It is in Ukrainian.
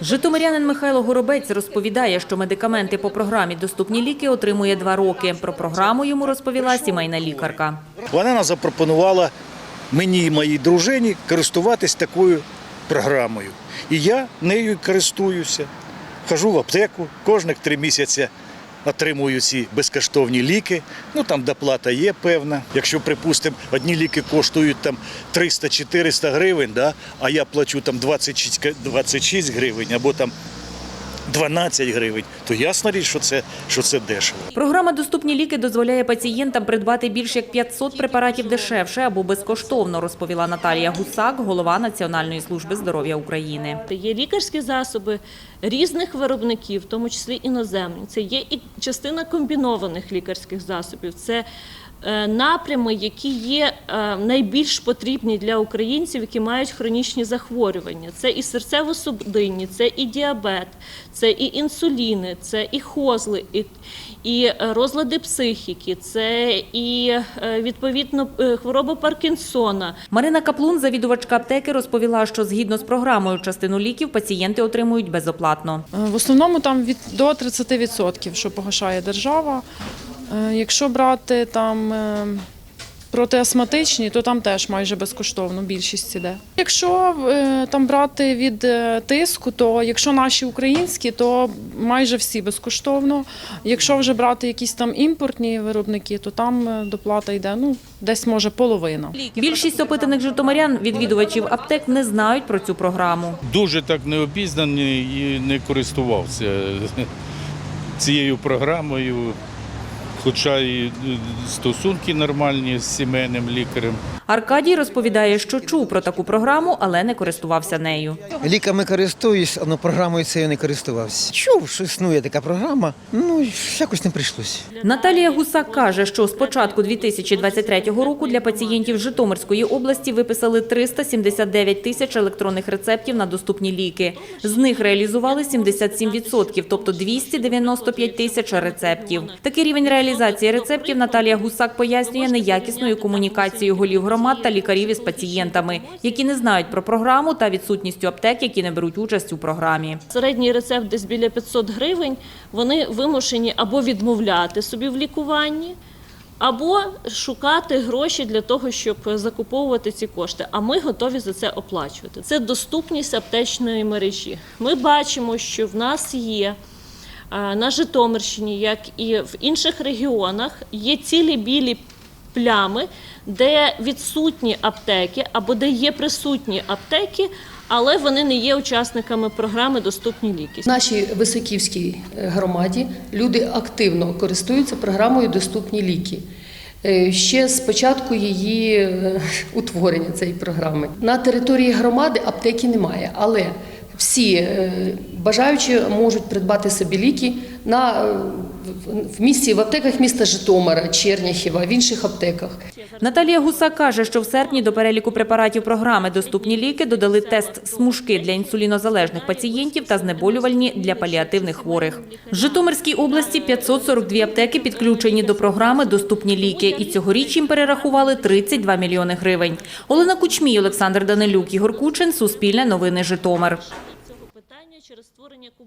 Житомирянин Михайло Горобець розповідає, що медикаменти по програмі Доступні ліки отримує два роки. Про програму йому розповіла сімейна лікарка. Вона запропонувала мені і моїй дружині користуватись такою програмою. І я нею користуюся. Хожу в аптеку, кожних три місяці отримую ці безкоштовні ліки. Ну там доплата є певна. Якщо, припустимо, одні ліки коштують там 300-400 гривень, да, а я плачу там 26, 26 гривень або там 12 гривень, то ясна річ, що це, що це дешево. Програма Доступні ліки дозволяє пацієнтам придбати більш як 500 препаратів дешевше або безкоштовно, розповіла Наталія Гусак, голова Національної служби здоров'я України. Є лікарські засоби різних виробників, в тому числі іноземні. Це є і частина комбінованих лікарських засобів. Це напрями, які є е, найбільш потрібні для українців, які мають хронічні захворювання. Це і серцево-судинні, це і діабет, це і інсуліни, це і хозли, і, і е, розлади психіки, це і е, відповідно е, хвороба Паркінсона. Марина Каплун, завідувачка аптеки, розповіла, що згідно з програмою частину ліків пацієнти отримують безоплатно. Е, В основному там від до 30%, що погашає держава. Е, Якщо брати там е, протиастматичні, то там теж майже безкоштовно більшість іде. Якщо е, там брати від тиску, то якщо наші українські, то майже всі безкоштовно. Якщо вже брати якісь там імпортні виробники, то там доплата йде ну десь може половина. Більшість опитаних житомирян, відвідувачів аптек, не знають про цю програму. дуже так не обізнаний і не користувався цією програмою, хоча і стосунки нормальні з сімейним лікарем. Аркадій розповідає, що чув про таку програму, але не користувався нею. Ліками користуюсь, але програмою цією не користувався. Чув, що існує така програма, ну якось не прийшлося. Наталія Гусак каже, що з початку 2023 року для пацієнтів Житомирської області виписали 379 тисяч електронних рецептів на доступні ліки. З них реалізували 77%, тобто 295 тисяч рецептів. Такий рівень реалізації рецептів Наталія Гусак пояснює неякісною комунікацією голів громад та лікарів із пацієнтами, які не знають про програму та відсутністю аптек, які не беруть участь у програмі. Середній рецепт десь біля 500 гривень. Вони вимушені або відмовляти собі в лікуванні, або шукати гроші для того, щоб закуповувати ці кошти. А ми готові за це оплачувати. Це доступність аптечної мережі. Ми бачимо, що в нас є. На Житомирщині, як і в інших регіонах, є цілі білі плями, де відсутні аптеки або де є присутні аптеки, але вони не є учасниками програми Доступні ліки. В нашій Високівській е, громаді люди активно користуються програмою Доступні ліки. Е, Ще з початку її е, утворення цієї програми. На території громади аптеки немає, але всі бажаючі можуть придбати собі ліки на, е, в- місті, в аптеках міста Житомира, Черняхіва, в інших аптеках. Наталія Гусак каже, що в серпні до переліку препаратів програми «Доступні ліки» додали тест смужки для інсулінозалежних пацієнтів та знеболювальні для паліативних хворих. В Житомирській області 542 аптеки підключені до програми «Доступні ліки» і цьогоріч їм перерахували 32 мільйони гривень. Олена Кучмій, Олександр Данилюк, Ігор Кучин, Суспільне новини Житомир. Через створення